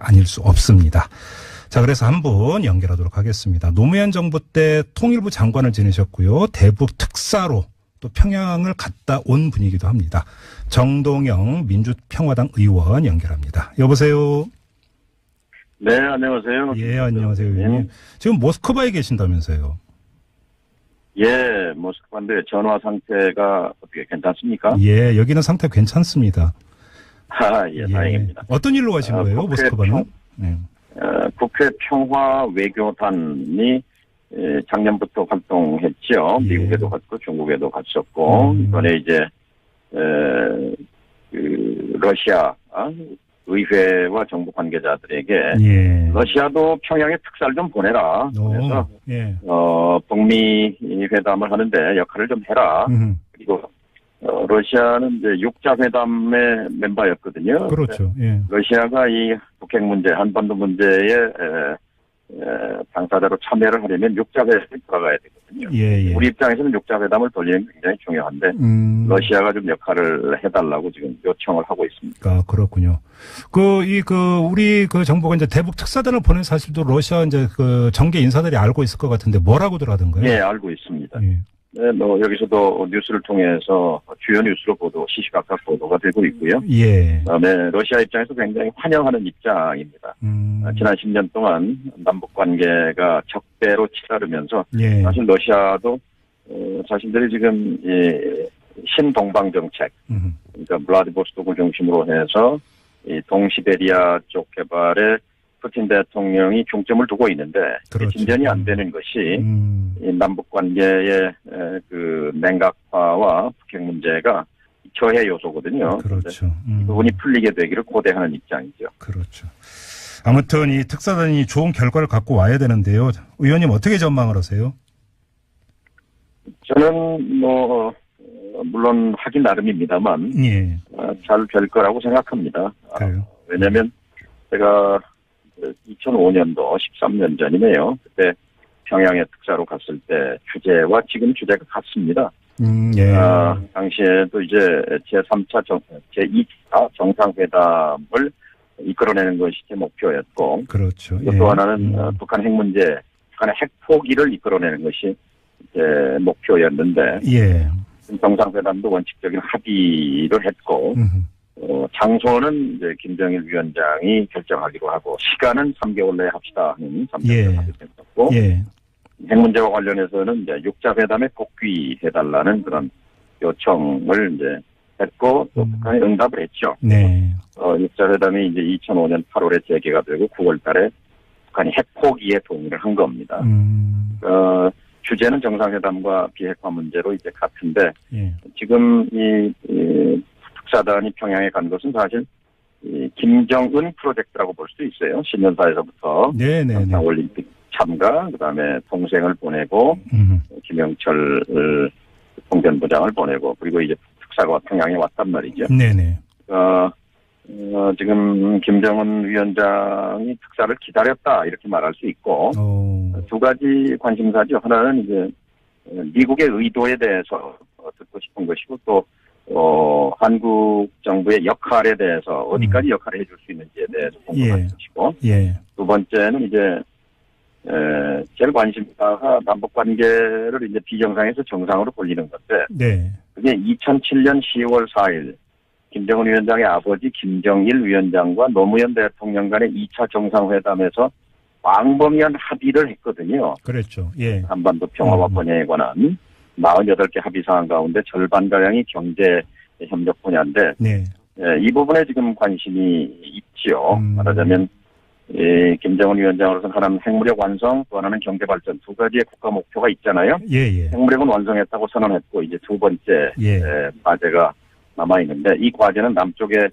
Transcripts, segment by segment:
아닐 수 없습니다. 자, 그래서 한 분 연결하도록 하겠습니다. 노무현 정부 때 통일부 장관을 지내셨고요. 대북 특사로 또 평양을 갔다 온 분이기도 합니다. 정동영 민주평화당 의원 연결합니다. 여보세요. 네, 안녕하세요. 예, 안녕하세요. 의원님. 지금 모스크바에 계신다면서요. 예, 모스크바인데 전화 상태가 어떻게 괜찮습니까? 예, 여기는 상태 괜찮습니다. 아, 예, 다행입니다. 어떤 일로 가신 아, 거예요, 국회 모스크바는? 평- 네. 어, 국회 평화 외교단이 예, 작년부터 활동했죠. 예. 미국에도 갔고 중국에도 갔었고 음. 이번에 이제 에, 그 러시아 아, 의회와 정부 관계자들에게 예. 러시아도 평양에 특사를 좀 보내라. 그래서 어, 예. 어, 북미 회담을 하는데 역할을 좀 해라. 음, 그리고 어, 러시아는 이제 육자 회담의 멤버였거든요. 그렇죠. 예. 러시아가 이 북핵 문제, 한반도 문제에 에, 에, 당사자로 참여를 하려면 육자 회담에 들어가야 되거든요. 예, 예. 우리 입장에서는 육자 회담을 돌리는 게 굉장히 중요한데 음. 러시아가 좀 역할을 해달라고 지금 요청을 하고 있습니다. 아, 그렇군요. 그, 이, 그, 우리 그 정부가 이제 대북 특사단을 보낸 사실도 러시아 이제 그 정계 인사들이 알고 있을 것 같은데 뭐라고들 하던가요? 예, 알고 있습니다. 예. 네, 뭐 여기서도 뉴스를 통해서 주요 뉴스로 보도, 시시각각 보도가 되고 있고요. 예. 그다음에 러시아 입장에서 굉장히 환영하는 입장입니다. 음. 아, 지난 10년 동안 남북 관계가 적대로 치달으면서 예. 사실 러시아도 어, 자신들이 지금 이 신동방 정책, 음. 그러니까 블라디보스토크를 중심으로 해서 이 동시베리아 쪽 개발에 푸틴 대통령이 중점을 두고 있는데 그렇죠. 진전이 안 되는 것이 음. 이 남북 관계의 에, 그 냉각화와 북핵 문제가 저해 요소거든요. 그렇죠. 음. 이 부분이 풀리게 되기를 고대하는 입장이죠. 그렇죠. 아무튼 이 특사단이 좋은 결과를 갖고 와야 되는데요. 의원님 어떻게 전망을 하세요? 저는 뭐 어, 물론 하기 나름입니다만 예. 잘 될 거라고 생각합니다. 아, 그래요. 왜냐하면 제가 2005년도 13년 전이네요. 그때 평양에 특사로 갔을 때 주제와 지금 주제가 같습니다. 음, 예. 아, 당시에도 이제 제3차 정, 제2차 정상회담을 이끌어내는 것이 제 목표였고 그렇죠. 또 예. 하나는 음. 어, 북한 핵 문제, 북한의 핵 포기를 이끌어내는 것이 제 목표였는데 예. 정상회담도 원칙적인 합의를 했고 음. 어, 장소는 이제 김정일 위원장이 결정하기로 하고 시간은 3개월 내에 합시다 하는 3개월 예. 합의했었고 예. 핵 문제와 관련해서는 이제 육자 회담에 복귀해달라는 그런 요청을 이제 했고 또 음. 북한이 응답을 했죠. 네. 어, 육자 회담이 이제 2005년 8월에 재개가 되고 9월달에 북한이 핵 포기에 동의를 한 겁니다. 음. 어, 주제는 정상회담과 비핵화 문제로 이제 같은데 예. 지금 이, 이 특사단이 평양에 간 것은 사실 이 김정은 프로젝트라고 볼 수도 있어요. 신년사에서부터 네, 네, 네. 올림픽 참가, 그다음에 동생을 보내고 음. 김영철 통전부장을 보내고 그리고 이제 특사가 평양에 왔단 말이죠. 네, 네. 어, 어, 지금 김정은 위원장이 특사를 기다렸다 이렇게 말할 수 있고 어. 두 가지 관심사죠. 하나는 이제 어, 미국의 의도에 대해서 어, 듣고 싶은 것이고 또 어, 한국 정부의 역할에 대해서 어디까지 역할을 해줄 수 있는지에 대해서 궁금한 예. 것이고 예. 두 번째는 이제 에, 제일 관심사가 남북 관계를 이제 비정상에서 정상으로 돌리는 건데 네. 그게 2007년 10월 4일 김정은 위원장의 아버지 김정일 위원장과 노무현 대통령 간의 2차 정상회담에서 광범위한 합의를 했거든요. 그랬죠. 예. 한반도 평화와 음. 번영에 관한 48개 합의 사항 가운데 절반 가량이 경제 협력 분야인데 네. 예, 이 부분에 지금 관심이 있지요. 음. 말하자면 이 김정은 위원장으로서는 하나는 핵무력 완성, 또 하나는 경제 발전 두 가지의 국가 목표가 있잖아요. 예, 예. 핵무력은 완성했다고 선언했고 이제 두 번째 예. 에, 과제가 남아 있는데 이 과제는 남쪽의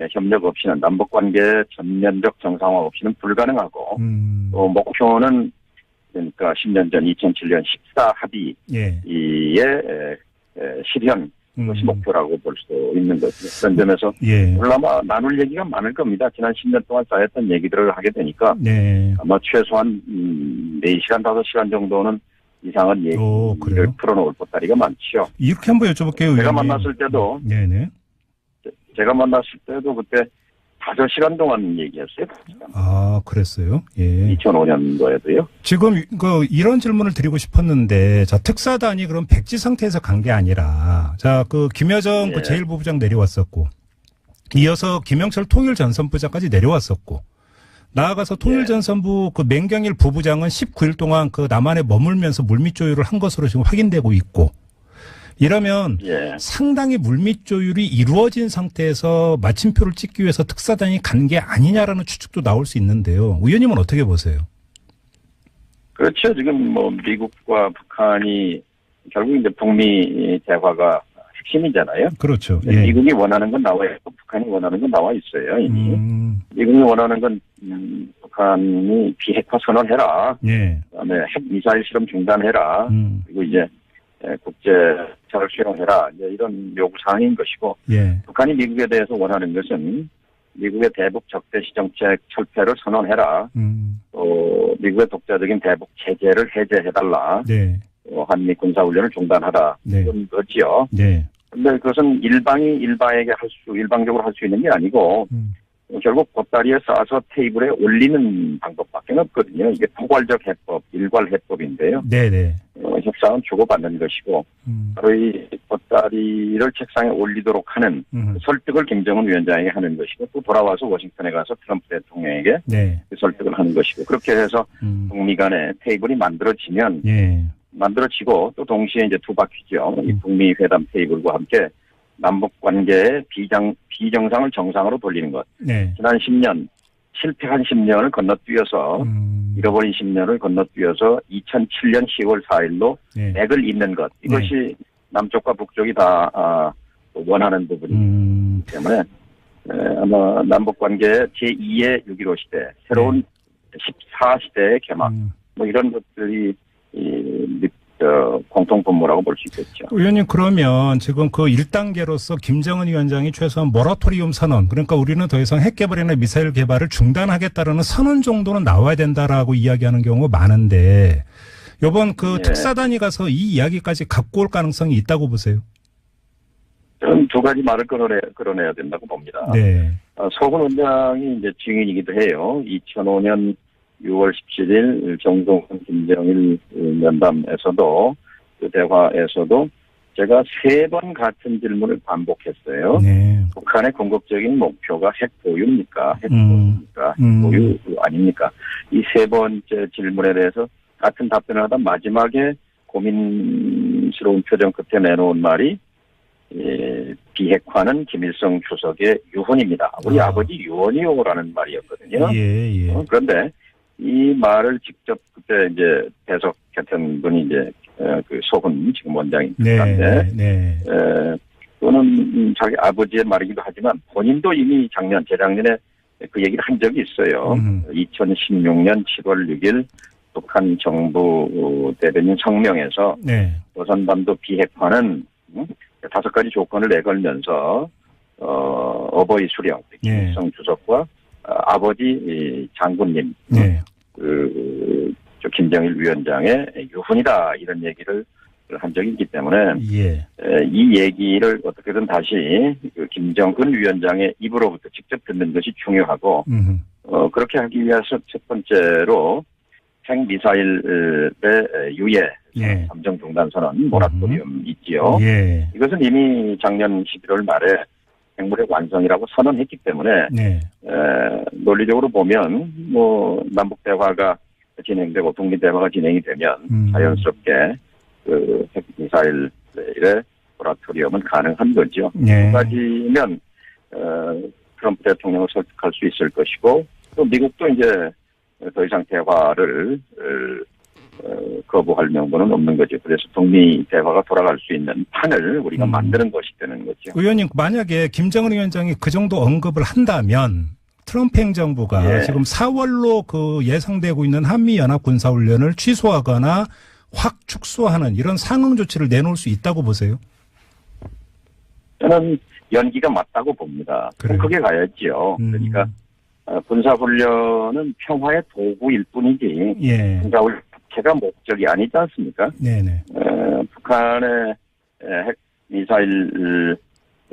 에, 협력 없이는 남북 관계 전면적 정상화 없이는 불가능하고 음. 또 목표는 그러니까 10년 전 2007년 14 합의의 예. 실현 음. 그것이 목표라고 볼 수 있는 거죠. 그런 점에서 예. 물론 아마 나눌 얘기가 많을 겁니다. 지난 10년 동안 쌓였던 얘기들을 하게 되니까 네. 아마 최소한 음, 4시간, 5시간 정도는 이상한 오, 얘기를 그래요? 풀어놓을 보따리가 많지요. 이렇게 한번 여쭤볼게요. 제가 의원님. 만났을 때도 네네. 제가 만났을 때도 그때 5시간 동안 얘기했어요. 아, 그랬어요? 예. 2005년도에도요. 지금 그 이런 질문을 드리고 싶었는데 자 특사단이 그럼 백지 상태에서 간 게 아니라 자그 김여정 예. 그 제1부부장 내려왔었고 이어서 김영철 통일전선부장까지 내려왔었고 나아가서 통일전선부 그 맹경일 부부장은 19일 동안 그 남한에 머물면서 물밑 조율을 한 것으로 지금 확인되고 있고 이러면 예. 상당히 물밑 조율이 이루어진 상태에서 마침표를 찍기 위해서 특사단이 간 게 아니냐라는 추측도 나올 수 있는데요. 의원님은 어떻게 보세요? 그렇죠. 지금 뭐 미국과 북한이 결국 이제 북미 대화가 핵심이잖아요. 그렇죠. 미국이 원하는 건 나와 있고 북한이 원하는 건 나와 있어요. 이미 음, 미국이 원하는 건 음, 북한이 비핵화 선언해라. 예. 그다음에 핵 미사일 실험 중단해라. 음, 그리고 이제 에, 국제 잘 수용해라. 이제 이런 요구 사항인 것이고 예. 북한이 미국에 대해서 원하는 것은 미국의 대북 적대시 정책 철폐를 선언해라. 음, 또 미국의 독자적인 대북 체제를 해제해달라. 네. 어, 한미 군사훈련을 중단하라. 네. 이런 거지요. 네. 근데 그것은 일방이 일방에게 할 수, 일방적으로 할 수 있는 게 아니고, 음, 어, 결국 보따리에 싸서 테이블에 올리는 방법밖에 없거든요. 이게 포괄적 해법, 일괄 해법인데요. 네네. 어, 협상은 주고받는 것이고, 음, 바로 이 보따리를 책상에 올리도록 하는 음, 설득을 김정은 위원장에게 하는 것이고, 또 돌아와서 워싱턴에 가서 트럼프 대통령에게 네. 그 설득을 하는 것이고, 그렇게 해서 음, 북미 간에 테이블이 만들어지면, 예. 만들어지고 또 동시에 이제 두 바퀴죠. 이 음. 북미 회담 테이블과 함께 남북 관계의 비정 비정상을 정상으로 돌리는 것. 네. 지난 10년 실패한 10년을 건너뛰어서 음, 잃어버린 10년을 건너뛰어서 2007년 10월 4일로 네. 맥을 잇는 것. 이것이 남쪽과 북쪽이 다 아, 원하는 부분이기 음, 때문에 에, 아마 남북 관계의 제2의 6.15 시대, 새로운 14시대의 개막, 음. 뭐 이런 것들이 이, 어, 공통 분모라고 볼 수 있겠죠. 의원님 그러면 지금 그 1단계로서 김정은 위원장이 최소한 모라토리움 선언 그러니까 우리는 더 이상 핵 개발이나 미사일 개발을 중단하겠다라는 선언 정도는 나와야 된다라고 이야기하는 경우가 많은데 요번 그 예. 특사단이 가서 이 이야기까지 갖고 올 가능성이 있다고 보세요. 저는 두 가지 말을 끌어내, 끌어내야 된다고 봅니다. 네. 어, 서훈 원장이 이제 증인이기도 해요. 2005년 6월 17일 정동훈 김정일 면담에서도 그 대화에서도 제가 세 번 같은 질문을 반복했어요. 네. 북한의 궁극적인 목표가 핵 보유입니까? 핵 음. 보유입니까? 핵 음. 보유 아닙니까? 이 세 번째 질문에 대해서 같은 답변을 하다 마지막에 고민스러운 표정 끝에 내놓은 말이 예, 비핵화는 김일성 주석의 유언입니다. 우리 아. 아. 버지 유언이요라는 말이었거든요. 예, 예. 어, 그런데 이 말을 직접 그때 이제 배석했던 분이 이제 어, 그 소훈 지금 원장인데 네. 네. 에, 또는 음, 자기 아버지의 말이기도 하지만 본인도 이미 작년 재작년에 그 얘기를 한 적이 있어요. 음. 2016년 7월 6일 북한 정부 대변인 성명에서 네. 조선반도 비핵화는 음, 다섯 가지 조건을 내걸면서 어, 어버이 수령 예. 김일성 주석과 어, 아버지 이 장군님 네. 그, 저 김정일 위원장의 유훈이다 이런 얘기를 한 적이 있기 때문에 예. 에, 이 얘기를 어떻게든 다시 그 김정은 위원장의 입으로부터 직접 듣는 것이 중요하고 음. 어, 그렇게 하기 위해서 첫 번째로 핵 미사일의 유예 예. 감정 중단 선언 모라토리움 있지요. 예. 이것은 이미 작년 11월 말에 핵무력 완성이라고 선언했기 때문에 네. 에, 논리적으로 보면 뭐 남북 대화가 진행되고 북미 대화가 진행이 되면 음. 자연스럽게 그 핵 미사일의 모라토리움은 가능한 거죠. 네. 두 가지면 어, 트럼프 대통령을 설득할 수 있을 것이고 또 미국도 이제 더 이상 대화를 어, 거부할 명분은 없는 거죠. 그래서 북미 대화가 돌아갈 수 있는 판을 우리가 음. 만드는 것이 되는 거죠. 의원님 만약에 김정은 위원장이 그 정도 언급을 한다면 트럼프 행정부가 예. 지금 4월로 그 예상되고 있는 한미 연합 군사 훈련을 취소하거나 확 축소하는 이런 상응 조치를 내놓을 수 있다고 보세요. 저는 연기가 맞다고 봅니다. 그래요? 그게 가야지요. 음. 그러니까 어, 군사 훈련은 평화의 도구일 뿐이지 예. 군사 훈련 자체가 목적이 아니지 않습니까? 네네. 어, 북한의 에, 핵 미사일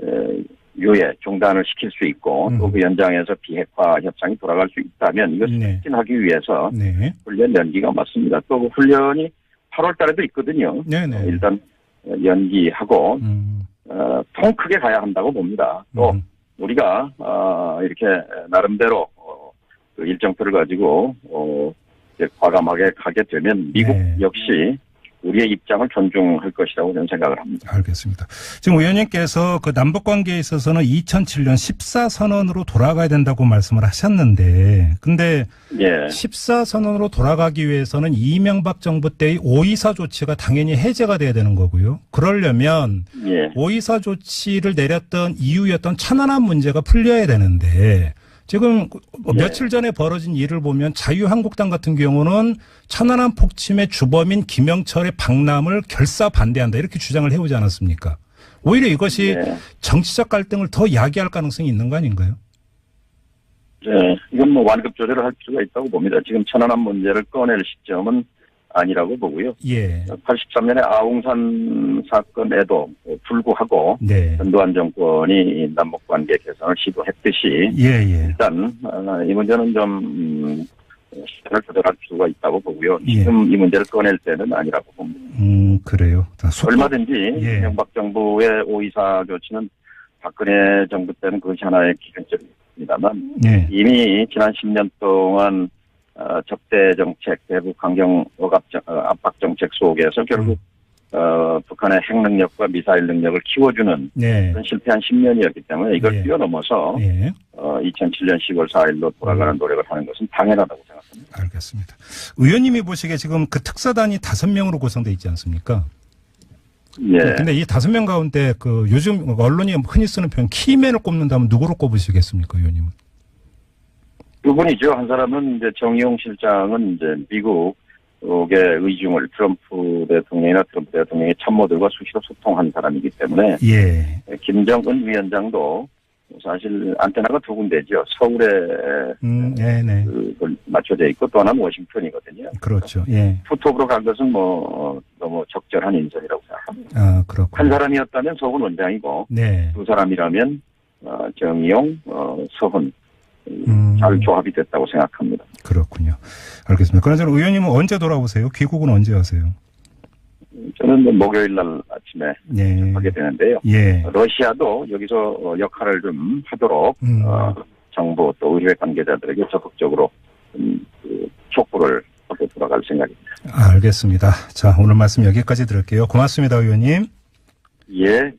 에, 유예 중단을 시킬 수 있고 또 음. 그 현장에서 비핵화 협상이 돌아갈 수 있다면 이것을 네. 추진하기 위해서 네. 훈련 연기가 맞습니다. 또 그 훈련이 8월 달에도 있거든요. 네네. 어, 일단 어, 연기하고 음. 어, 통 크게 가야 한다고 봅니다. 또 음. 우리가 어, 이렇게 나름대로 어, 그 일정표를 가지고 어, 과감하게 가게 되면 미국 네. 역시 우리의 입장을 존중할 것이라고 저는 생각을 합니다. 알겠습니다. 지금 의원님께서 그 남북 관계에 있어서는 2007년 14 선언으로 돌아가야 된다고 말씀을 하셨는데, 근데 예, 14 선언으로 돌아가기 위해서는 이명박 정부 때의 524 조치가 당연히 해제가 돼야 되는 거고요. 그러려면 예, 524 조치를 내렸던 이유였던 천안함 문제가 풀려야 되는데 지금 뭐 네. 며칠 전에 벌어진 일을 보면 자유한국당 같은 경우는 천안함 폭침의 주범인 김영철의 방남을 결사 반대한다 이렇게 주장을 해오지 않았습니까? 오히려 이것이 예. 정치적 갈등을 더 야기할 가능성이 있는 거 아닌가요? 예, 이건 뭐 완급 조절을 할 필요가 있다고 봅니다. 지금 천안함 문제를 꺼낼 시점은 아니라고 보고요. 예. 83년에 아웅산 사건에도 불구하고 네. 전두환 정권이 남북 관계 개선을 시도했듯이 예, 예. 일단 어, 이 문제는 좀 음, 시간을 조절할 필요가 있다고 보고요. 예. 지금 이 문제를 꺼낼 때는 아니라고 봅니다. 음, 그래요. 얼마든지 예. 이명박 정부의 오이사 조치는 박근혜 정부 때는 그것이 하나의 기준점입니다만 예. 이미 지난 10년 동안 어, 적대 정책, 대북 강경 억압 정- 어, 압박 정책 속에서 결국 어, 북한의 핵 능력과 미사일 능력을 키워주는 네. 그런 실패한 10년이었기 때문에 이걸 예. 뛰어넘어서 예. 어, 2007년 10월 4일로 돌아가는 노력을 하는 것은 당연하다고 생각합니다. 알겠습니다. 의원님이 보시기에 지금 그 특사단이 다섯 명으로 구성돼 있지 않습니까? 예. 근데 이 다섯 명 가운데 그 요즘 언론이 흔히 쓰는 표현 키맨을 꼽는다면 누구로 꼽으시겠습니까, 의원님은? 두 분이죠. 한 사람은 이제 정의용 실장은 이제 미국의 의중을 트럼프 대통령이나 트럼프 대통령의 참모들과 수시로 소통한 사람이기 때문에 예. 김정은 위원장도 사실 안테나가 두 군데죠. 서울에 음, 네네. 그걸 맞춰져 있고 또 하나는 워싱턴이거든요. 그렇죠. 예. 투톱으로 간 것은 뭐 어, 너무 적절한 인선이라고 생각합니다. 아, 그렇고. 한 사람이었다면 서훈 원장이고 네. 두 사람이라면 어, 정의용, 어, 서훈 음. 잘 조합이 됐다고 생각합니다. 그렇군요. 알겠습니다. 그나저나 의원님은 언제 돌아오세요? 귀국은 언제 하세요? 저는 뭐 목요일 날 아침에 예. 하게 되는데요. 예. 러시아도 여기서 어, 역할을 좀 하도록 음. 어, 정부 또 의회 관계자들에게 적극적으로 음, 그 촉구를 하고 돌아갈 생각입니다. 알겠습니다. 자, 오늘 말씀 여기까지 들을게요. 고맙습니다, 의원님. 예,